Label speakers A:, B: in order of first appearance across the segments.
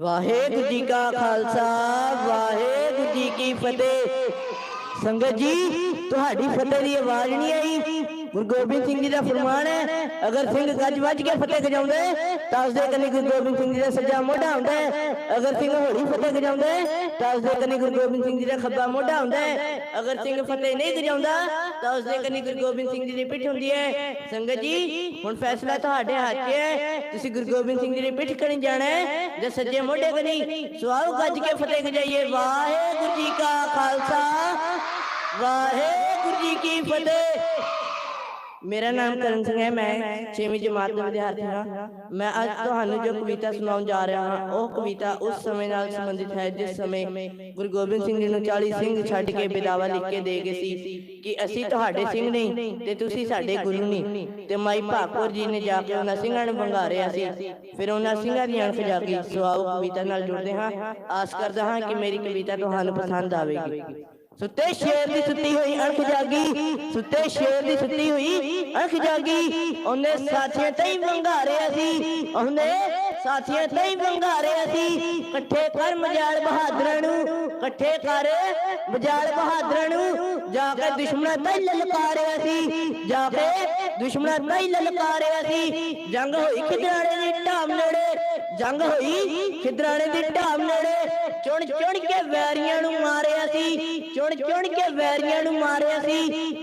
A: ਵਾਹਿਗੁਰੂ ਜੀ ਕਾ ਖਾਲਸਾ ਵਾਹਿਗੁਰੂ ਜੀ ਕੀ ਫਤਿਹ। ਸੰਗਤ ਜੀ ਤੁਹਾਡੀ ਫਤਿਹ ਦੀ ਆਵਾਜ਼ ਨਹੀਂ ਆਈ। ਗੁਰੂ ਗੋਬਿੰਦ ਸਿੰਘ ਜੀ ਦਾ ਫਰਮਾਨ ਹੈ, ਅਗਰ ਸਿੰਘ ਗੱਜ ਵੱਜ ਕੇ ਫਤਿਹ ਗਜਾਉਂਦੇ ਤਾਂ ਉਸਦੇ ਕੰਨੀ ਗੁਰੂ ਗੋਬਿੰਦ ਸਿੰਘ ਜੀ ਦਾ ਸੱਜਾ ਮੋਢਾ ਹੁੰਦਾ ਹੈ। ਅਗਰ ਸਿੰਘ ਹੋੜੀ ਫਤਿਹ ਗਜਾਉਂਦੇ ਤਾਂ ਉਸਦੇ ਕੰਨੀ ਗੁਰੂ ਗੋਬਿੰਦ ਸਿੰਘ ਜੀ ਦਾ ਖੱਬਾ ਮੋਢਾ ਹੁੰਦਾ ਹੈ। ਅਗਰ ਸਿੰਘ ਫਤਿਹ ਨਹੀਂ ਗਜਾਉਂਦਾ, ਤਾਂ ਉਸਦੇ ਕੰਨੀ ਗੁਰੂ ਗੋਬਿੰਦ ਸਿੰਘ ਜੀ ਦੀ ਪਿੱਠ ਹੁੰਦੀ ਹੈ। ਸੰਗਤ ਜੀ, ਹੁਣ ਫੈਸਲਾ ਤੁਹਾਡੇ ਹੱਥ 'ਚ ਹੈ। ਤੁਸੀਂ ਗੁਰੂ ਗੋਬਿੰਦ ਸਿੰਘ ਜੀ ਦੀ ਪਿੱਠ ਕਰਨ ਜਾਣਾ ਹੈ, ਜਾਂ ਸੱਜੇ ਮੋਢੇ ਕਨੀ? ਸਵਾਉ ਗੱਜ ਕੇ ਫਤਿਹ ਗਜਾਈਏ। ਵਾਹਿਗੁਰੂ ਜੀ ਕਾ ਖਾਲਸਾ। ਵਾਹਿਗੁਰੂ ਜੀ ਕੀ ਫਤਿਹ। ਮੇਰਾ ਨਾਮ ਕਰਨ ਸਿੰਘ ਹੈ ਮੈਂ 6ਵੀਂ ਜਮਾਤ ਦਾ ਵਿਦਿਆਰਥੀ ਹਾਂ ਮੈਂ ਅੱਜ ਤੁਹਾਨੂੰ ਜੋ ਕਵਿਤਾ ਸੁਣਾਉਣ ਜਾ ਰਿਹਾ ਹਾਂ ਉਹ ਕਵਿਤਾ ਉਸ ਸਮੇਂ ਨਾਲ ਸੰਬੰਧਿਤ ਹੈ ਜਿਸ ਸਮੇਂ ਗੁਰੂ ਗੋਬਿੰਦ ਸਿੰਘ ਜੀ ਨੂੰ 40 ਸਿੰਘ ਛੱਡ ਕੇ ਬਿਦਾਵਾ ਲਿਖ ਕੇ ਦੇ ਗਏ ਸੀ ਕਿ ਅਸੀਂ ਤੁਹਾਡੇ ਸਿੰਘ ਨਹੀਂ ਤੇ ਤੁਸੀਂ ਸਾਡੇ ਗੁਰੂ ਨਹੀਂ ਤੇ ਮਾਈ ਭਾਗਪੁਰ ਜੀ ਨੇ ਜਾ ਕੇ ਉਹਨਾਂ ਸਿੰਘਾਂ ਨੂੰ ਬੰਗਾਰਿਆ ਸੀ। ਫਿਰ ਉਹਨਾਂ ਸਿੰਘਾਂ ਦੀ ਅਣਖ ਜਾਗੀ ਸੋ ਆਓ ਕਵਿਤਾ ਨਾਲ ਜੁੜਦੇ ਹਾਂ। ਆਸ ਕਰਦਾ ਹਾਂ ਕਿ ਮੇਰੀ ਕਵਿਤਾ ਤੁਹਾਨੂੰ ਪਸੰਦ ਆਵੇਗੀ ਸੁੱਤੇ ਸ਼ੇਰ ਦੀ ਸੁੱਤੀ ਹੋਈ ਅਣਖ ਜਾਗੀ, ਸੁੱਤੇ ਸ਼ੇਰ ਦੀ ਸੁੱਤੀ ਹੋਈ ਅਣਖ ਜਾਗੀ। ਉਹਨੇ ਸਾਥੀਆਂ ਤੇ ਹੀ ਵੰਗਾਰਿਆ ਸੀ, ਉਹਨੇ ਸਾਥੀਆਂ ਤੇ ਹੀ ਵੰਗਾਰਿਆ ਸੀ। ਇਕੱਠੇ ਕਰ ਮਜਾਲ ਬਹਾਦਰਾਂ ਨੂੰ, ਇਕੱਠੇ ਕਰ ਮਜਾਲ ਬਹਾਦਰਾਂ ਨੂੰ। ਜਾ ਕੇ ਦੁਸ਼ਮਣਾਂ ਤੇ ਹੀ ਲਲਕਾਰਿਆ ਸੀ, ਜਾ ਕੇ ਦੁਸ਼ਮਣਾਂ ਤੇ ਹੀ ਲਲਕਾਰਿਆ ਸੀ। ਜੰਗ ਹੋਈ ਖਿਦਰਾਣੇ ਦੀ ਢਾਮ ਨੇੜੇ, ਜੰਗ ਹੋਈ ਖਿਦਰਾਣੇ ਦੀ ਢਾਮ ਨੇੜੇ। ਚੁਣ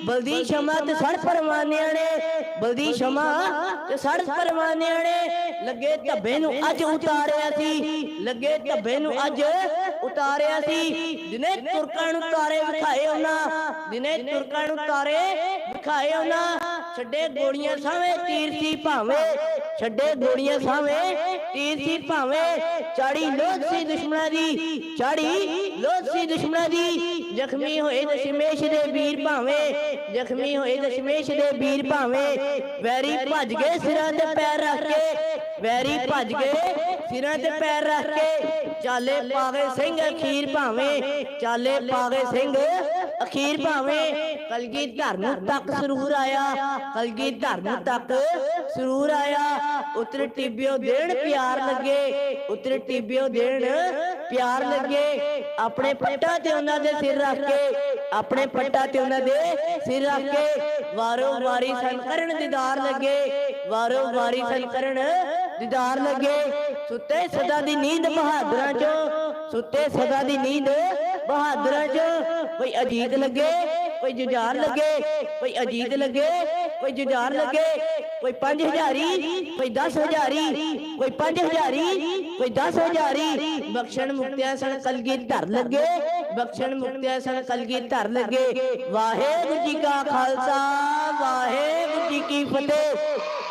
A: ਬਲਦੀ ਸ਼ਮਾ ਤੇ ਸੜ ਪਰਵਾਨਿਆਂ ਨੇ ਬਲਦੀ ਸ਼ਮਾ ਤੇ ਸੜ ਪਰਵਾਨਿਆਂ ਨੇ ਲੱਗੇ ਧੱਬੇ ਨੂੰ ਅੱਜ ਉਤਾਰਿਆ ਸੀ ਲੱਗੇ ਧੱਬੇ ਨੂੰ ਅੱਜ ਉਤਾਰਿਆ ਸੀ ਦਿਨੇ ਤੁਰਕਾਂ ਨੂੰ ਤਾਰੇ ਵਿਖਾਏ ਉਹਨਾਂ ਦਿਨੇ ਤੁਰਕਾਂ ਨੂੰ ਤਾਰੇ ਵਿਖਾਏ ਉਹਨਾਂ ਛੱਡੇ ਗੋਲੀਆਂ ਸਾਵੇਂ ਤੀਰ ਸੀ ਭਾਵੇਂ, ਛੱਡੇ ਗੋਲੀਆਂ ਸਾਵੇਂ ਤੀਰ ਸੀ ਭਾਵੇਂ, ਚਾੜੀ ਲੋਧ ਸੀ ਦੁਸ਼ਮਣਾਂ ਦੀ, ਚਾੜੀ ਲੋਧ ਸੀ ਦੁਸ਼ਮਣਾਂ ਦੀ, ਜ਼ਖਮੀ ਹੋਏ ਦਸ਼ਮੇਸ਼ ਦੇ ਵੀਰ ਭਾਵੇਂ, ਜ਼ਖਮੀ ਹੋਏ ਦਸ਼ਮੇਸ਼ ਦੇ ਵੀਰ ਭਾਵੇਂ, ਵੈਰੀ ਭੱਜ ਗਏ ਸਿਰਾਂ ਤੇ ਪੈਰ ਰੱਖ ਕੇ, ਵੈਰੀ ਭੱਜ ਗਏ ਸਿਰਾਂ ਤੇ ਪੈਰ ਰੱਖ ਕੇ, ਚਾਲੇ ਪਾਗੇ ਸਿੰਘ ਅਖੀਰ ਭਾਵੇਂ, ਚਾਲੇ ਪਾਗੇ ਸਿੰਘ ਅਖੀਰ ਭਾਵੇਂ ਕਲਗੀ ਧਰਨ ਤੱਕ ਸਰੂਰ ਆਇਆ ਕਲਗੀ ਧਰਨ ਤੱਕ ਸਰੂਰ ਆਇਆ। ਉਤਰ ਟਿੱਬਿਓ ਦੇਣ ਪਿਆਰ ਲੱਗੇ ਉਤਰ ਟਿੱਬਿਓ ਦੇਣ ਪਿਆਰ ਲੱਗੇ। ਆਪਣੇ ਪੱਟਾਂ ਤੇ ਉਹਨਾਂ ਦੇ ਸਿਰ ਰੱਖ ਕੇ ਆਪਣੇ ਪੱਟਾਂ ਤੇ ਉਹਨਾਂ ਦੇ ਸਿਰ ਰੱਖ ਕੇ ਵਾਰੋ ਵਾਰੀ ਸਨ ਕਰਨ ਦੀਦਾਰ ਲੱਗੇ। ਵਾਰੋ ਵਾਰੀ ਸਨ ਕਰਨ ਦੀਦਾਰ ਲੱਗੇ। ਸੁੱਤੇ ਸਦਾ ਦੀ ਨੀਂਦ ਬਹਾਦਰਾਂ ਚੋਂ ਸੁੱਤੇ ਸਦਾ ਦੀ ਨੀਂਦ ਬਹਾਦਰਾਂ ਚੋਂ ਕੋਈ ਅਜੀਤ ਲੱਗੇ ਕੋਈ ਜੁਝਾਰ ਲੱਗੇ ਕੋਈ ਅਜੀਤ ਲੱਗੇ ਕੋਈ ਜੁਝਾਰ ਲੱਗੇ ਕੋਈ 5000ੀ ਕੋਈ 10000ੀ ਕੋਈ 5000ੀ ਕੋਈ 10000ੀ ਬਖਸ਼ਣ ਮੁਕਤਿਆ ਸਣ ਕਲਗੀ ਧਰ ਲੱਗੇ ਬਖਸ਼ਣ ਮੁਕਤਿਆ ਸਣ ਕਲਗੀ ਧਰ ਲੱਗੇ। ਵਾਹਿਗੁਰੂ ਜੀ ਕਾ ਖਾਲਸਾ ਵਾਹਿਗੁਰੂ ਜੀ ਕੀ ਫਤਿਹ।